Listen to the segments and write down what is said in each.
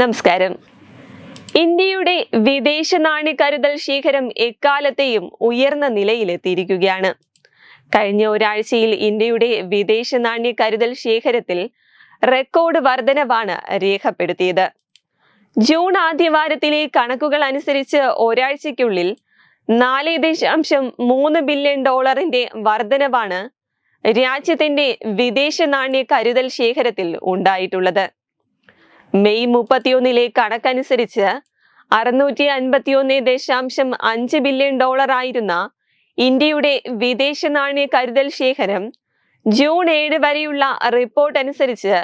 നമസ്കാരം. ഇന്ത്യയുടെ വിദേശ നാണ്യ കരുതൽ ശേഖരം എക്കാലത്തെയും ഉയർന്ന നിലയിലെത്തിയിരിക്കുകയാണ്. കഴിഞ്ഞ ഒരാഴ്ചയിൽ ഇന്ത്യയുടെ വിദേശ നാണ്യ കരുതൽ ശേഖരത്തിൽ റെക്കോർഡ് വർധനവാണ് രേഖപ്പെടുത്തിയത്. ജൂൺ ആദ്യവാരത്തിലെ കണക്കുകൾ അനുസരിച്ച് ഒരാഴ്ചയ്ക്കുള്ളിൽ നാല് ദശാംശം മൂന്ന് ബില്യൺ ഡോളറിന്റെ വർധനവാണ് രാജ്യത്തിന്റെ വിദേശ നാണ്യ കരുതൽ ശേഖരത്തിൽ ഉണ്ടായിട്ടുള്ളത്. മെയ് മുപ്പത്തിയൊന്നിലെ കണക്കനുസരിച്ച് അറുന്നൂറ്റി അൻപത്തിയൊന്ന് ദശാംശം അഞ്ച് ബില്യൺ ഡോളർ ആയിരുന്ന ഇന്ത്യയുടെ വിദേശ നാണ്യ കരുതൽ ശേഖരം ജൂൺ ഏഴ് വരെയുള്ള റിപ്പോർട്ട് അനുസരിച്ച്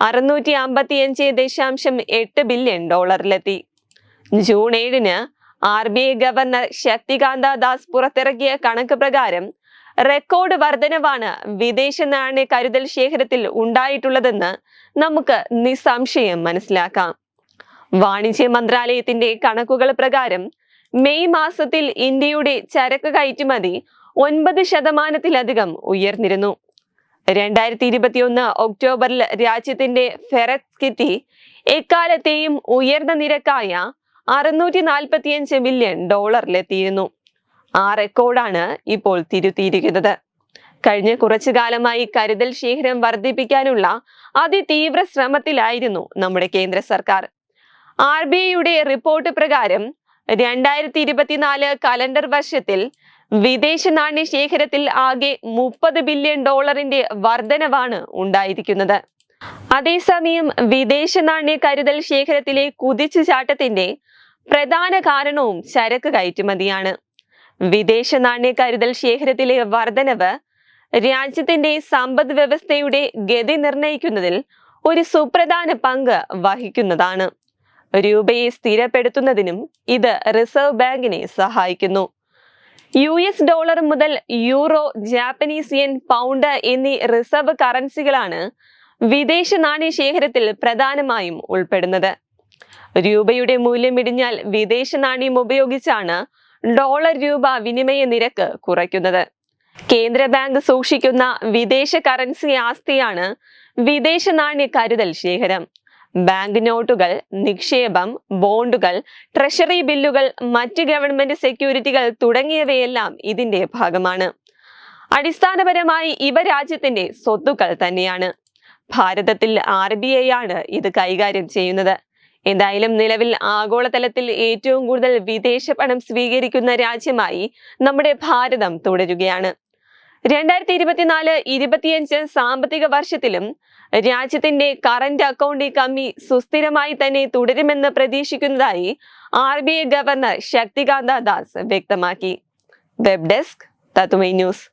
അറുന്നൂറ്റി അമ്പത്തിയഞ്ച് ദശാംശം എട്ട് ബില്യൺ ഡോളറിലെത്തി. ജൂൺ ഏഴിന് R B I governor Shaktikanta Das പുറത്തിറക്കിയ കണക്ക് പ്രകാരം റെക്കോർഡ് വർധനവാണ് വിദേശ നാണ്യ കരുതൽ ശേഖരത്തിൽ ഉണ്ടായിട്ടുള്ളതെന്ന് നമുക്ക് നിസ്സംശയം മനസ്സിലാക്കാം. വാണിജ്യ മന്ത്രാലയത്തിന്റെ കണക്കുകൾ പ്രകാരം മെയ് മാസത്തിൽ ഇന്ത്യയുടെ ചരക്ക് കയറ്റുമതി ഒൻപത് ശതമാനത്തിലധികം ഉയർന്നിരുന്നു. രണ്ടായിരത്തി ഇരുപത്തിയൊന്ന് ഒക്ടോബറിൽ രാജ്യത്തിന്റെ ഫെററ്റ് കിറ്റി എക്കാലത്തെയും ഉയർന്ന നിരക്കായ അറുന്നൂറ്റി നാൽപ്പത്തിയഞ്ച് ബില്യൺ ഡോളറിലെത്തിയിരുന്നു. ആ റെക്കോർഡാണ് ഇപ്പോൾ തിരുത്തിയിരിക്കുന്നത്. കഴിഞ്ഞ കുറച്ചു കാലമായി കരുതൽ ശേഖരം വർദ്ധിപ്പിക്കാനുള്ള അതിതീവ്ര ശ്രമത്തിലായിരുന്നു നമ്മുടെ കേന്ദ്ര സർക്കാർ. ആർ ബി ഐയുടെ റിപ്പോർട്ട് പ്രകാരം രണ്ടായിരത്തി ഇരുപത്തിനാല് കലണ്ടർ വർഷത്തിൽ വിദേശ നാണ്യ ശേഖരത്തിൽ ആകെ മുപ്പത് ബില്യൺ ഡോളറിന്റെ വർധനവാണ് ഉണ്ടായിരിക്കുന്നത്. അതേസമയം വിദേശ നാണ്യ കരുതൽ ശേഖരത്തിലെ കുതിച്ചുചാട്ടത്തിന്റെ പ്രധാന കാരണവും ചരക്ക് കയറ്റുമതിയാണ്. വിദേശ നാണ്യ കരുതൽ ശേഖരത്തിലെ വർധനവ് രാജ്യത്തിന്റെ സമ്പദ് വ്യവസ്ഥയുടെ ഗതി നിർണയിക്കുന്നതിൽ ഒരു സുപ്രധാന പങ്ക് വഹിക്കുന്നതാണ്. രൂപയെ സ്ഥിരപ്പെടുത്തുന്നതിനും ഇത് റിസർവ് ബാങ്കിനെ സഹായിക്കുന്നു. യു എസ് ഡോളർ മുതൽ യൂറോ ജാപ്പനീസ് യെൻ പൗണ്ട് എന്നീ റിസർവ് കറൻസികളാണ് വിദേശ നാണ്യ ശേഖരത്തിൽ പ്രധാനമായും ഉൾപ്പെടുന്നത്. രൂപയുടെ മൂല്യം ഇടിഞ്ഞാൽ വിദേശ നാണ്യം ഉപയോഗിച്ചാണ് ഡോളർ രൂപ വിനിമയ നിരക്ക് കുറയ്ക്കുന്നത്. കേന്ദ്ര ബാങ്ക് സൂക്ഷിക്കുന്ന വിദേശ കറൻസി ആസ്തിയാണ് വിദേശ നാണ്യ കരുതൽ ശേഖരം. ബാങ്ക് നോട്ടുകൾ നിക്ഷേപം ബോണ്ടുകൾ ട്രഷറി ബില്ലുകൾ മറ്റ് ഗവൺമെന്റ് സെക്യൂരിറ്റികൾ തുടങ്ങിയവയെല്ലാം ഇതിന്റെ ഭാഗമാണ്. അടിസ്ഥാനപരമായി ഇവ രാജ്യത്തിന്റെ സ്വത്തുക്കൾ തന്നെയാണ്. ഭാരതത്തിൽ ആർ ബി ഐ ആണ് ഇത് കൈകാര്യം ചെയ്യുന്നത്. എന്തായാലും നിലവിൽ ആഗോളതലത്തിൽ ഏറ്റവും കൂടുതൽ വിദേശ പണം സ്വീകരിക്കുന്ന രാജ്യമായി നമ്മുടെ ഭാരതം തുടരുകയാണ്. രണ്ടായിരത്തി ഇരുപത്തിനാല് ഇരുപത്തിയഞ്ച് സാമ്പത്തിക വർഷത്തിലും രാജ്യത്തിന്റെ കറന്റ് അക്കൗണ്ട് കമ്മി സുസ്ഥിരമായി തന്നെ തുടരുമെന്ന് പ്രതീക്ഷിക്കുന്നതായി R B I governor Shaktikanta Das വ്യക്തമാക്കി. Web desk Tatwamayi news.